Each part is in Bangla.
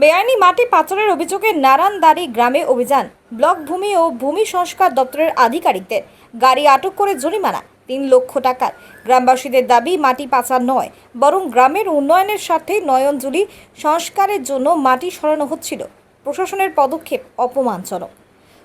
বেআইনি মাটি পাচারের অভিযোগে নারায়ণদারি গ্রামে অভিযান। ব্লক ভূমি ও ভূমি সংস্কার দপ্তরের আধিকারিকদের গাড়ি আটক করে জরিমানা, তিন লক্ষ টাকার। গ্রামবাসীদের দাবি, মাটি পাচার নয়, বরং গ্রামের উন্নয়নের স্বার্থে নয়নজুলি সংস্কারের জন্য মাটি সরানো হচ্ছিল। প্রশাসনের পদক্ষেপ অপমানজনক।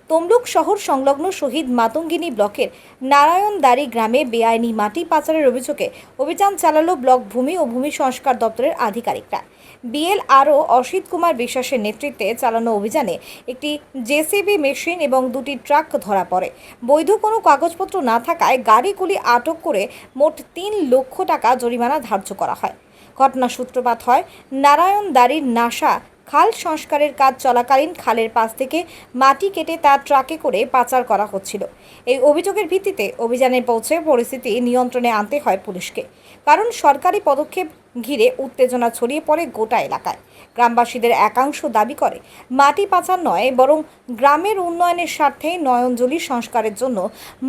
তমলুক শহর সংলগ্ন শহীদ মাতঙ্গিনী ব্লকের নারায়ণদারি গ্রামে বেআইনি মাটি পাচারের অভিযোগে অভিযান চালালো ব্লক ভূমি ও ভূমি সংস্কার দপ্তরের আধিকারিকরা। বিএল আরও অসিত কুমার বিশ্বাসের নেতৃত্বে চালানো অভিযানে একটি জেসিবি মেশিন এবং দুটি ট্রাক ধরা পড়ে। বৈধ কোনো কাগজপত্র না থাকায় গাড়িগুলি আটক করে মোট তিন লক্ষ টাকা জরিমানা ধার্য করা হয়। ঘটনা সূত্রপাত হয় নারায়ণ নারায়ণদারির নাসা খাল সংস্কারের কাজ চলাকালীন খালের পাশ থেকে মাটি কেটে তা ট্রাকে করে পাচার করা হচ্ছিল। এই অভিযোগের ভিত্তিতে অভিযানে পৌঁছে পরিস্থিতি নিয়ন্ত্রণে আনতে হয় পুলিশকে। কারণ সরকারি পদক্ষেপ ঘিরে উত্তেজনা ছড়িয়ে পড়ে গোটা এলাকায়। গ্রামবাসীদের একাংশ দাবি করে, মাটি পাচার নয়, বরং গ্রামের উন্নয়নের স্বার্থে নয়নজলি সংস্কারের জন্য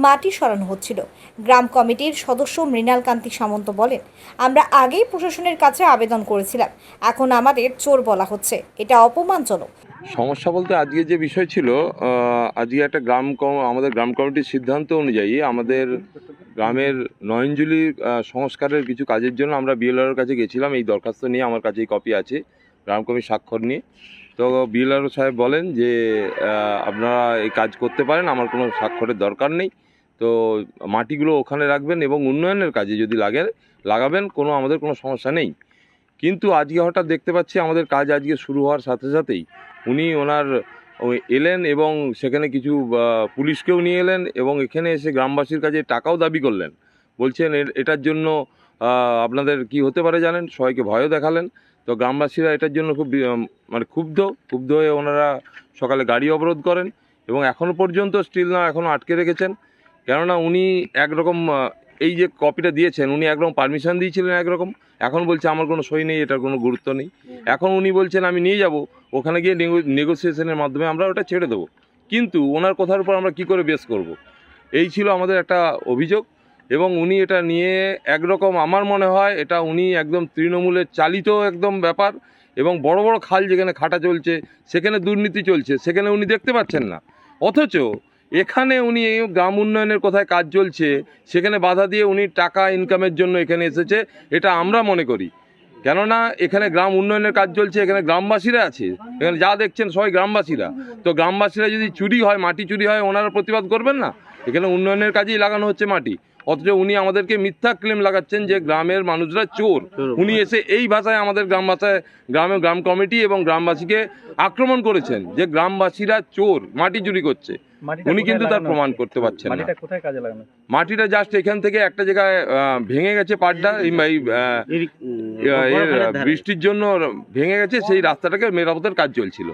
মাটি সরানো হচ্ছিল। গ্রাম কমিটির সদস্য মৃণাল কান্তি সামন্ত বলেন, আমরা আগেই প্রশাসনের কাছে আবেদন করেছিলাম, এখন আমাদের চোর বলা হচ্ছে। এটা অপমানজনক। সমস্যা বলতে আজকে যে বিষয় ছিল আজকে একটা গ্রাম আমাদের গ্রাম কমিটির সিদ্ধান্ত অনুযায়ী আমাদের গ্রামের নয়নজুলি সংস্কারের কিছু কাজের জন্য আমরা বিএলআর কাছে গেছিলাম। এই দরখাস্ত নিয়ে আমার কাছে এই কপি আছে, গ্রাম কমিটির স্বাক্ষর নিয়ে। তো বিএলআর সাহেব বলেন যে আপনারা এই কাজ করতে পারেন, আমার কোনো স্বাক্ষরের দরকার নেই। তো মাটিগুলো ওখানে রাখবেন এবং উন্নয়নের কাজে যদি লাগে, লাগাবেন, কোনো আমাদের কোনো সমস্যা নেই। কিন্তু আজকে হঠাৎ দেখতে পাচ্ছি আমাদের কাজ আজকে শুরু হওয়ার সাথে সাথেই উনি ওনার এলেন এবং সেখানে কিছু পুলিশকেও নিয়ে এলেন এবং এখানে এসে গ্রামবাসীর কাছে টাকাও দাবি করলেন। বলছেন এটার জন্য আপনাদের কি হতে পারে জানেন? সবাইকে ভয়ও দেখালেন। তো গ্রামবাসীরা এটার জন্য খুব মানে ক্ষুব্ধ। ক্ষুব্ধ হয়ে ওনারা সকালে গাড়ি অবরোধ করেন এবং এখনও পর্যন্ত স্টিল না এখনও আটকে রেখেছেন। কেননা উনি একরকম এই যে কপিটা দিয়েছেন উনি একরকম পারমিশন দিয়েছিলেন একরকম এখন বলছে আমার কোনো সই নেই এটার কোনো গুরুত্ব নেই। এখন উনি বলছেন আমি নিয়ে যাব ওখানে গিয়ে নেগোসিয়েশনের মাধ্যমে আমরা ওটা ছেড়ে দেবো। কিন্তু ওনার কথার উপর আমরা কি করে বেস করব। এই ছিল আমাদের একটা অভিযোগ এবং উনি এটা নিয়ে একরকম আমার মনে হয় এটা উনি একদম তৃণমূলের চালিত একদম ব্যাপার এবং বড় বড় খাল যেখানে খাটা চলছে সেখানে দুর্নীতি চলছে সেখানে উনি দেখতে পাচ্ছেন না। অথচ এখানে উনি গ্রাম উন্নয়নের কোথায় কাজ চলছে, সেখানে বাধা দিয়ে উনি টাকা ইনকামের জন্য এখানে এসেছে, এটা আমরা মনে করি। কেননা এখানে গ্রাম উন্নয়নের কাজ চলছে, এখানে গ্রামবাসীরা আছে। এখানে যা দেখছেন সবাই গ্রামবাসীরা। তো গ্রামবাসীরা যদি চুরি হয়, মাটি চুরি হয়, ওনারা প্রতিবাদ করবেন না? এখানে উন্নয়নের কাজেই লাগানো হচ্ছে মাটি। অথচ উনি আমাদেরকে মিথ্যা ক্লেম লাগাচ্ছেন যে গ্রামের মানুষরা চোর। উনি এসে এই ভাষায় আমাদের গ্রাম ভাষায় গ্রামে গ্রাম কমিটি এবং গ্রামবাসীকে আক্রমণ করেছেন যে গ্রামবাসীরা চোর মাটি চুরি করছে। উনি কিন্তু তার প্রমাণ করতে পারছেন না। মাটিটা কোথায় কাজে লাগানো হচ্ছে? মাটিটা জাস্ট এখান থেকে একটা জায়গায় ভেঙে গেছে পাড়টা বৃষ্টির জন্য ভেঙে গেছে সেই রাস্তাটাকে মেরামতের কাজ চলছিল।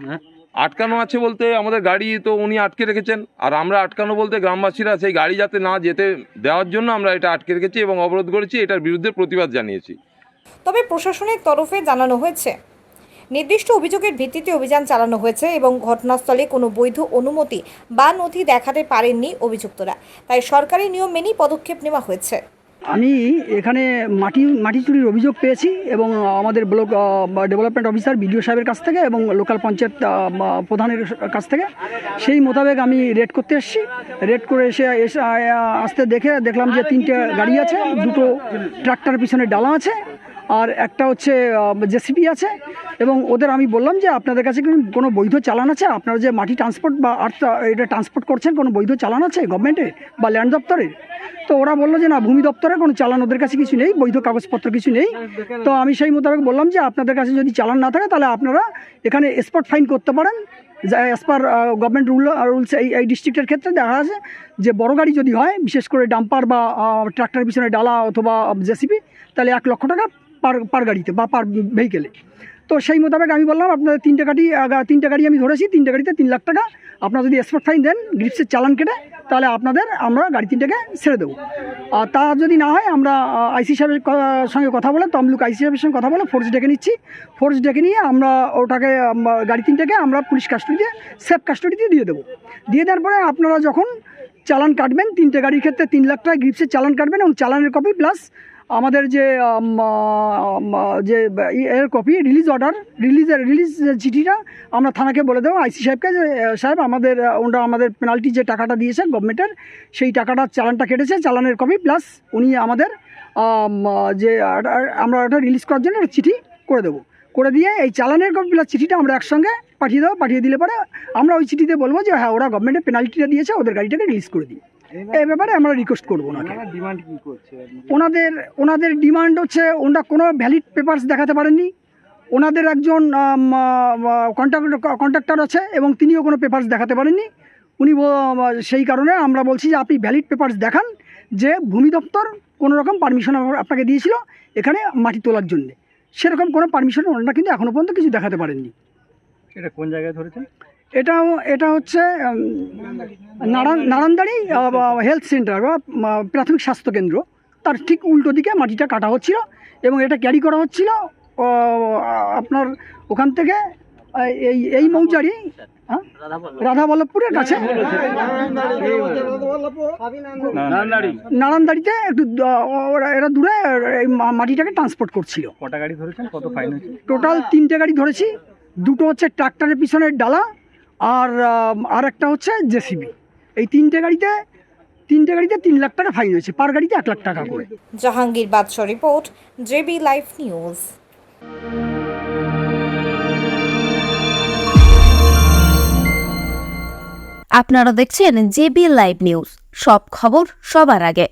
রেখেছেন আটকানো আছে বলতে আমাদের গাড়ি তো উনি আটকে রেখেছেন। আর আমরা আটকানো বলতে গ্রামবাসীরা সেই গাড়ি যাতে না যেতে দেওয়ার জন্য আমরা এটা আটকে রেখেছি এবং অবরোধ করেছি, এটার বিরুদ্ধে প্রতিবাদ জানিয়েছি। তবে প্রশাসনের তরফে জানানো হয়েছে, নির্দিষ্ট অভিযোগের ভিত্তিতে অভিযান চালানো হয়েছে এবং ঘটনাস্থলে কোনো বৈধ অনুমতি বা নথি দেখাতে পারেননি অভিযুক্তরা। তাই সরকারি নিয়ম মেনেই পদক্ষেপ নেওয়া হয়েছে। আমি এখানে মাটি মাটি চুরির অভিযোগ পেয়েছি এবং আমাদের ব্লক ডেভেলপমেন্ট অফিসার বিডিও সাহেবের কাছ থেকে এবং লোকাল পঞ্চায়েত প্রধানের কাছ থেকে। সেই মোতাবেক আমি রেড করতে এসেছি। রেড করে এসে এসে আসতে দেখে দেখলাম যে তিনটে গাড়ি আছে, দুটো ট্রাক্টর পিছনে ডালা আছে আর একটা হচ্ছে জেসিপি আছে এবং ওদের আমি বললাম যে আপনাদের কাছে কোনো বৈধ চালান আছে? আপনারা যে মাটি ট্রান্সপোর্ট বা আর্থ এটা ট্রান্সপোর্ট করছেন, কোনো বৈধ চালান আছে গভর্নমেন্টের বা ল্যান্ড দপ্তরের? তো ওরা বলল যে না, ভূমি দপ্তরে কোনো চালান ওদের কাছে কিছু নেই, বৈধ কাগজপত্র কিছু নেই। তো আমি সেই মোতাবেক বললাম যে আপনাদের কাছে যদি চালান না থাকে, তাহলে আপনারা এখানে স্পট ফাইন করতে পারেন। As per government rule rules এই এই ডিস্ট্রিক্টের ক্ষেত্রে দেখা আছে যে বড় গাড়ি যদি হয়, বিশেষ করে ডাম্পার বা ট্রাক্টর পিছনে ডালা অথবা জেসিপি তাহলে এক লক্ষ টাকা পার পার গাড়িতে বা পার ভেহিকেলে তো সেই মোতাবেক আমি বললাম, আপনাদের তিনটে গাড়ি তিনটে গাড়ি আমি ধরেছি, তিনটে গাড়িতে তিন লাখ টাকা। আপনারা যদি স্পট ফাইন দেন, গ্রিপসের চালান কেটে তাহলে আপনাদের আমরা গাড়ি তিনটাকে ছেড়ে দেবো। আর তা যদি না হয়, আমরা আইসি সাহেবের সঙ্গে কথা বলে, তমলুক আইসি সাহেবের সঙ্গে কথা বলে ফোর্স ডেকে নিচ্ছি। ফোর্স ডেকে নিয়ে আমরা ওটাকে গাড়ি তিনটাকে আমরা পুলিশ কাস্টডিতে সেফ কাস্টডিতে দিয়ে দেবো। দিয়ে দেওয়ার পরে আপনারা যখন চালান কাটবেন, তিনটে গাড়ির ক্ষেত্রে তিন লাখ টাকা গ্রিপসের চালান কাটবেন এবং চালানের কপি প্লাস আমাদের যে যে এর কপি রিলিজ অর্ডার রিলিজের রিলিজ চিঠিটা, আমরা থানাকে বলে দেবো আইসি সাহেবকে যে সাহেব, আমাদের ওনারা আমাদের পেনাল্টি যে টাকাটা দিয়েছে গভর্নমেন্টের সেই টাকাটা চালানটা কেটেছে, চালানের কপি প্লাস উনি আমাদের যে আমরা ওটা রিলিজ করার জন্য চিঠি করে দেবো। করে দিয়ে এই চালানের কপি প্লাস চিঠিটা আমরা একসঙ্গে পাঠিয়ে দেবো, পাঠিয়ে দিলে পরে আমরা ওই চিঠিতে বলব যে হ্যাঁ ওরা গভর্নমেন্টের পেনাল্টিটা দিয়েছে, ওদের গাড়িটাকে রিলিজ করে দিই এই ব্যাপারে আমরা রিকোয়েস্ট করব ওনাকে। ডিমান্ড কি করছে? ওনাদের ওনাদের ডিমান্ড হচ্ছে ওনারা কোনো ভ্যালিড পেপারস দেখাতে পারেননি। ওনাদের একজন কন্ট্রাক্টর আছে এবং তিনিও কোনো পেপারস দেখাতে পারেননি। উনি সেই কারণে আমরা বলছি যে আপনি ভ্যালিড পেপারস দেখান যে ভূমি দপ্তর কোনো রকম পারমিশন আপনাকে দিয়েছিল এখানে মাটি তোলার জন্যে। সেরকম কোনো পারমিশন ওনারা কিন্তু এখনও পর্যন্ত কিছু দেখাতে পারেননি। এটা কোন জায়গায় ধরেছেন? এটাও এটা হচ্ছে নারায়ণ নারায়ণদাড়ি হেলথ সেন্টার বা প্রাথমিক স্বাস্থ্য কেন্দ্র। তার ঠিক উল্টো দিকে মাটিটা কাটা হচ্ছিল এবং এটা ক্যারি করা হচ্ছিল আপনার ওখান থেকে এই এই মৌজারি হ্যাঁ? রাধাবল্লভপুরের কাছে। নারায়ণদাড়িতে একটু ওরা- এরা দূরে এই মাটিটাকে ট্রান্সপোর্ট করছিল। কটা গাড়ি ধরেছেন? কত ফাইন টোটাল তিনটে গাড়ি ধরেছি। দুটো হচ্ছে ট্রাক্টরের পিছনের ডালা আর আর একটা হচ্ছে জেসিবি। এই তিনটে গাড়িতে তিনটে গাড়িতে তিন লাখ টাকা ফাইন হয়েছে। পার গাড়িতে এক লাখ টাকা করে। Jahangir Badsha report JB live news. আপনারা দেখছেন জেবি লাইভ নিউজ। সব খবর সবার আগে।